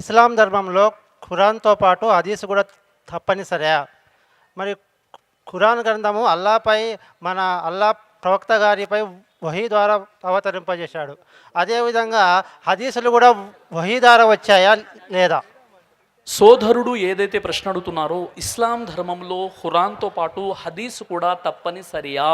ఇస్లాం ధర్మంలో ఖురాన్తో పాటు హదీస్ కూడా తప్పనిసరియా మరి ఖురాన్ గ్రంథము అల్లాపై మన అల్లా ప్రవక్త గారిపై వహీ ద్వారా అవతరింపజేశాడు. అదేవిధంగా హదీసులు కూడా వహీ ద్వారా వచ్చాయా లేదా? సోదరుడు ఏదైతే ప్రశ్న అడుగుతున్నారో ఇస్లాం ధర్మంలో ఖురాన్తో పాటు హదీస్ కూడా తప్పనిసరియా?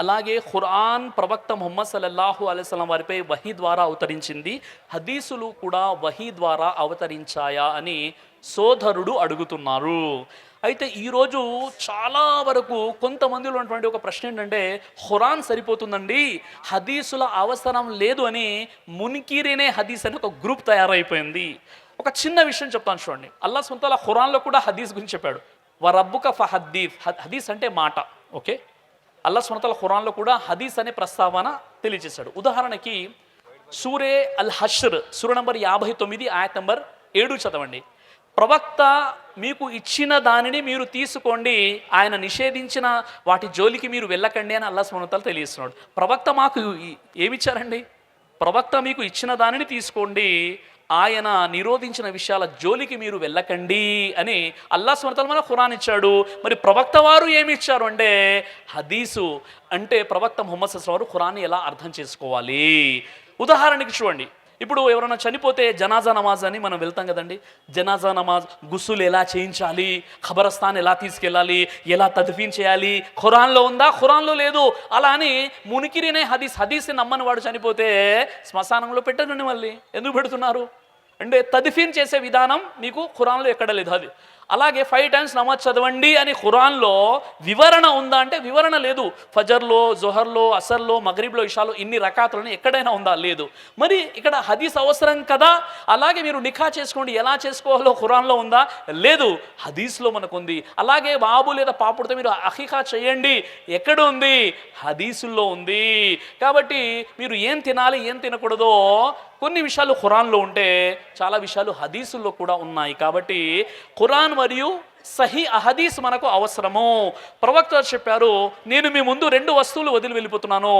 అలాగే ఖురాన్ ప్రవక్త ముహమ్మద్ సల్లల్లాహు అలైస్లం వారిపై వహీ ద్వారా అవతరించింది. హదీసులు కూడా వహీ ద్వారా అవతరించాయా అని సోదరుడు అడుగుతున్నారు. అయితే ఈరోజు చాలా వరకు కొంతమందిలో ఉన్నటువంటి ఒక ప్రశ్న ఏంటంటే హురాన్ సరిపోతుందండి? హదీసుల అవసరం లేదు అని మునికిరినే హదీస్ అని ఒక గ్రూప్ తయారైపోయింది. ఒక చిన్న విషయం చెప్తాను చూడండి. అల్లా సొంతల ఖురాన్లో కూడా హదీస్ గురించి చెప్పాడు. వరబ్బుక ఫహద్దీఫ్ హదీస్ అంటే మాట. ఓకే? అల్లా సునతల ఖురాన్లో కూడా హదీస్ అనే ప్రస్తావన తెలియజేశాడు. ఉదాహరణకి సూరే అల్ హషర్ సూర్య నంబర్ యాభై తొమ్మిది ఆయత్ నంబర్ ఏడు చదవండి. ప్రవక్త మీకు ఇచ్చిన దానిని మీరు తీసుకోండి ఆయన నిషేధించిన వాటి జోలికి మీరు వెళ్ళకండి అని అల్లా సునతలు తెలియజేస్తున్నాడు. ప్రవక్త మాకు ఏమిచ్చారండి? ప్రవక్త మీకు ఇచ్చిన దానిని తీసుకోండి ఆయన నిరోధించిన విషయాల జోలికి మీరు వెళ్ళకండి అని అల్లా స్మరతలు మన ఖురాన్ ఇచ్చాడు. మరి ప్రవక్త వారు ఏమి ఇచ్చారు అంటే హదీసు అంటే ప్రవక్త ముహమ్మద్ సస్లం వారు ఖురాన్ని ఎలా అర్థం చేసుకోవాలి? ఉదాహరణకి చూడండి. ఇప్పుడు ఎవరైనా చనిపోతే జనాజా నమాజ్ అని మనం వెళ్తాం కదండి. జనాజా నమాజ్ గుస్సులు ఎలా చేయించాలి? ఖబరస్థాన్ ఎలా తీసుకెళ్ళాలి? ఎలా తదిఫీన్ చేయాలి? ఖురాన్లో ఉందా? ఖురాన్లో లేదు. అలా అని మునికిరినే హదీస్ హదీస్ నమ్మని వాడు చనిపోతే శ్మశానంలో పెట్టండి మళ్ళీ ఎందుకు పెడుతున్నారు? అంటే తదిఫీన్ చేసే విధానం మీకు ఖురాన్లో ఎక్కడ లేదు. అది అలాగే ఫైవ్ టైమ్స్ నమాజ్ చదవండి అని ఖురాన్లో వివరణ ఉందా అంటే వివరణ లేదు. ఫజర్లో జొహర్లో అసర్లో మగరీబ్లో ఇషాలో ఇన్ని రకాతులని ఎక్కడైనా ఉందా? లేదు. మరి ఇక్కడ హదీస్ అవసరం కదా? అలాగే మీరు నిఖా చేసుకోండి. ఎలా చేసుకోవాలో ఖురాన్లో ఉందా? లేదు. హదీస్లో మనకుంది. అలాగే బాబు లేదా పాపుడితో మీరు అహిఖా చేయండి. ఎక్కడ ఉంది హదీసుల్లో ఉంది. కాబట్టి మీరు ఏం తినాలి ఏం తినకూడదో కొన్ని విషయాలు ఖురాన్లో ఉంటే చాలా విషయాలు హదీసుల్లో కూడా ఉన్నాయి. కాబట్టి ఖురాన్ మరియు సహీ అహదీస్ మనకు అవసరము. ప్రవక్త చెప్పారు నేను మీ ముందు రెండు వస్తువులు వదిలి వెళ్ళిపోతున్నాను.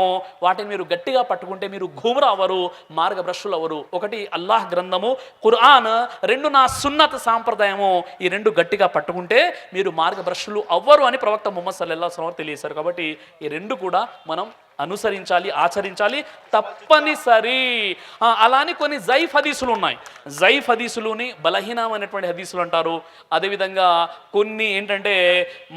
వాటిని మీరు గట్టిగా పట్టుకుంటే మీరు ఘూమర అవ్వరు మార్గభ్రష్టులు అవ్వరు ఒకటి అల్లాహ్ గ్రంథము ఖురాన్ రెండు నా సున్నత సాంప్రదాయము. ఈ రెండు గట్టిగా పట్టుకుంటే మీరు మార్గభ్రష్టులు అవ్వరు అని ప్రవక్త ముహమ్మద్ సల్లల్లా సలం తెలియజేశారు. కాబట్టి ఈ రెండు కూడా మనం అనుసరించాలి ఆచరించాలి తప్పనిసరి. అలానే కొన్ని జైఫ్ హదీసులు ఉన్నాయి. జైఫ్ హదీసులుని బలహీనమైనటువంటి హదీసులు అంటారు. అదేవిధంగా కొన్ని ఏంటంటే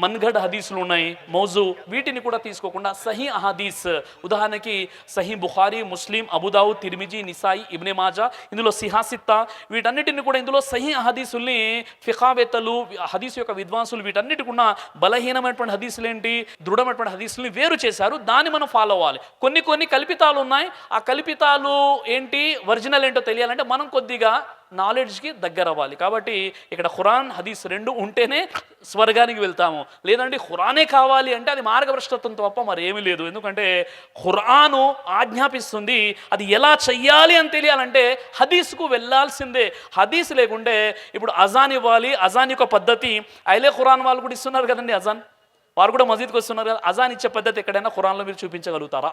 మన్గఢ్ హదీసులు ఉన్నాయి మౌజు వీటిని కూడా తీసుకోకుండా సహీ అహదీస్. ఉదాహరణకి సహీ బుఖారీ ముస్లిం అబుదావు తిరిమిజి నిసాయి ఇబ్నే మాజా ఇందులో సిహాసిత్తా వీటన్నిటిని కూడా ఇందులో సహీ అహదీసుల్ని ఫిఖావేత్తలు హదీసు యొక్క విద్వాంసులు వీటన్నిటి కూడా బలహీనమైనటువంటి హదీసులు ఏంటి దృఢమైనటువంటి హదీసుల్ని వేరు చేశారు. దాన్ని మనం ఫాలో అవ్వాలి కొన్ని కొన్ని కల్పితాలు ఉన్నాయి. ఆ కల్పితాలు ఏంటి ఒరిజినల్ ఏంటో తెలియాలంటే మనం కొద్దిగా నాలెడ్జ్కి దగ్గర అవ్వాలి. కాబట్టి ఇక్కడ ఖురాన్ హదీస్ రెండు ఉంటేనే స్వర్గానికి వెళ్తాము. లేదంటే ఖురానే కావాలి అంటే అది మార్గభ్రష్టత్వం తప్ప మరి ఏమీ లేదు. ఎందుకంటే ఖురాను ఆజ్ఞాపిస్తుంది. అది ఎలా చెయ్యాలి అని తెలియాలంటే హదీస్కు వెళ్ళాల్సిందే హదీస్ లేకుంటే ఇప్పుడు అజాన్ ఇవ్వాలి. అజాన్ యొక్క పద్ధతి. ఐలే ఖురాన్ వాళ్ళు కూడా ఇస్తున్నారు కదండి అజాన్? వారు కూడా మసీద్కి వస్తున్నారు కదా అజాన్ ఇచ్చే పద్ధతి ఎక్కడైనా ఖురాన్లో మీరు చూపించగలుగుతారా?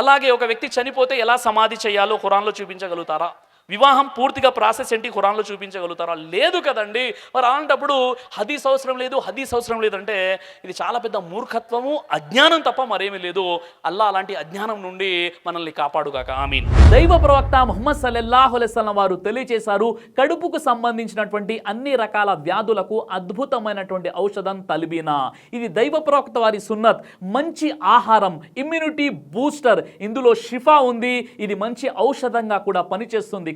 అలాగే ఒక వ్యక్తి చనిపోతే ఎలా సమాధి చేయాలో ఖురాన్లో చూపించగలుగుతారా? వివాహం పూర్తిగా ప్రాసెస్ ఏంటి? ఖురాన్లో చూపించగలుగుతారా? లేదు కదండి. మరి అలాంటప్పుడు హదీస్ అవసరం లేదు హదీస్ అవసరం లేదంటే ఇది చాలా పెద్ద మూర్ఖత్వము అజ్ఞానం తప్ప మరేమీ లేదు. అల్లా అలాంటి అజ్ఞానం నుండి మనల్ని కాపాడుగాక. ఆమీన్. దైవ ప్రవక్త ముహమ్మద్ సల్లల్లాహు వారు తెలియజేశారు కడుపుకు సంబంధించినటువంటి అన్ని రకాల వ్యాధులకు అద్భుతమైనటువంటి ఔషధం తలిబీనా. ఇది దైవ ప్రవక్త వారి సున్నత్. మంచి ఆహారం ఇమ్యూనిటీ బూస్టర్ ఇందులో షిఫా ఉంది. ఇది మంచి ఔషధంగా కూడా పనిచేస్తుంది.